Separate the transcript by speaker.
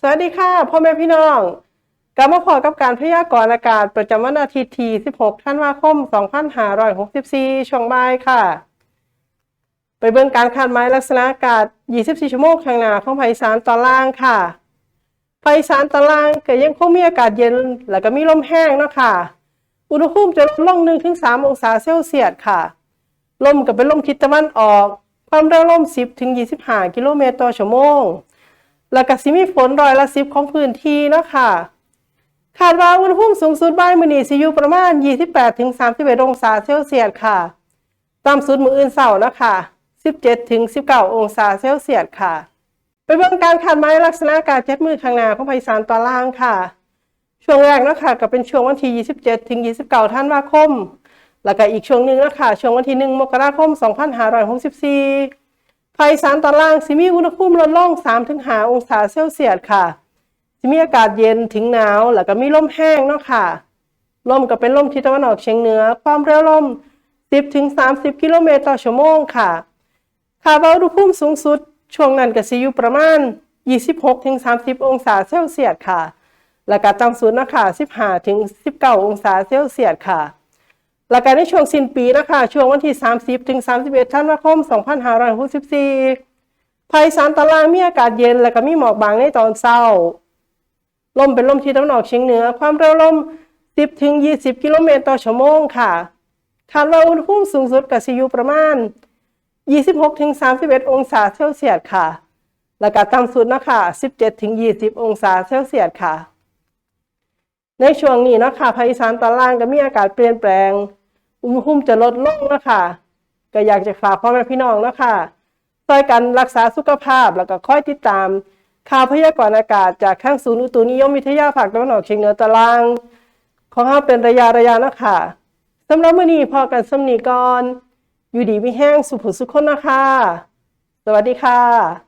Speaker 1: สวัสดีค่ะพ่อแม่พี่น้องกลับมาพอกับการพยากรณ์อากาศประจำวันอาทิตย์ที่ 16 ธันวาคม 2564 ช่วงบ่ายค่ะ ไปเบิ่งการคาดหมายลักษณะอากาศ 24 ชั่วโมงข้างหน้าของภาคอีสานตอนล่างค่ะภาคอีสานตอนล่างก็ยังคงมีอากาศเย็น แล้วก็มีลมแห้งเนาะค่ะ อุณหภูมิจะลดลง 1-3 องศาเซลเซียสค่ะ ลมก็เป็นลมทิศตะวันออก ความเร็วลม 10-25 กิโลเมตรต่อชั่วโมง แล้วก็สิมีฝนร้อยละสิบของพื้นที่เนาะค่ะคาดว่าอุณหภูมิสูงสุดบ่ายมื้อนี้สิอยู่ประมาณ 28ถึง31องศาเซลเซียสค่ะต่ำสุดมื้ออื่นเช้านะคะ17ถึง19 องศาเซลเซียสค่ะ ไปเบิ่งการคาดหมายลักษณะอากาศเจ็ดมือข้างหน้าของภาคอีสานตอนล่างค่ะ ช่วงแรกนะคะก็เป็นช่วงวันที่ 27ถึง29ธันวาคม แล้วก็อีกช่วงหนึ่งนะคะช่วงวันที่ 1 มกราคม 2564 ภาคอีสานตอนล่างสิมีอุณหภูมิลดลง3-5องศาเซลเซียสค่ะสิมีอากาศเย็นถึงหนาว แล้วก็มีลมแห้งเนาะค่ะ ลมก็เป็นลมทิศตะวันออกเฉียงเหนือ ความเร็วลม 10-30 กิโลเมตรต่อชั่วโมงค่ะคาดว่าอุณหภูมิสูงสุด ช่วงนั้นก็สิอยู่ประมาณ 26-30 องศาเซลเซียสค่ะ แล้วก็ต่ำสุดนะคะ15-19 องศาเซลเซียสค่ะ แล้วก็ในช่วงสิ้นปีนะคะ ช่วงวันที่ 30 ถึง 31ธันวาคม 2564ภาคอีสานตอนล่างมีอากาศเย็น แล้วก็มีหมอกบางในตอนเช้า ลมเป็นลมที่ตะวันออกเฉียงเหนือ ความเร็วลม 10 ถึง 20 กิโลเมตรต่อชั่วโมงค่ะ คาดว่าอุณหภูมิสูงสุดก็สิอยู่ประมาณ 26 ถึง 31 องศาเซลเซียสค่ะ แล้วก็ต่ำสุดนะคะ 17 ถึง 20 องศาเซลเซียสค่ะ ในช่วงนี้นะคะภาคอีสานตอนล่างก็มีอากาศเปลี่ยนแปลง อุณหภูมิจะลดลงนะคะก็อยากจะฝากพ่อแม่พี่น้องนะคะช่วยกันรักษาสุขภาพแล้วก็คอยติดตาม ข่าวพยากรณ์อากาศจากข้างศูนย์อุตุนิยมวิทยาภาคตะวันออกเฉียงเหนือตาราง ของเราเป็นระยะระยะนะคะสำหรับมื้อนี้พอกันสำนีก่อนอยู่ดีมีแห้งสุขสุขคนนะคะ สวัสดีค่ะ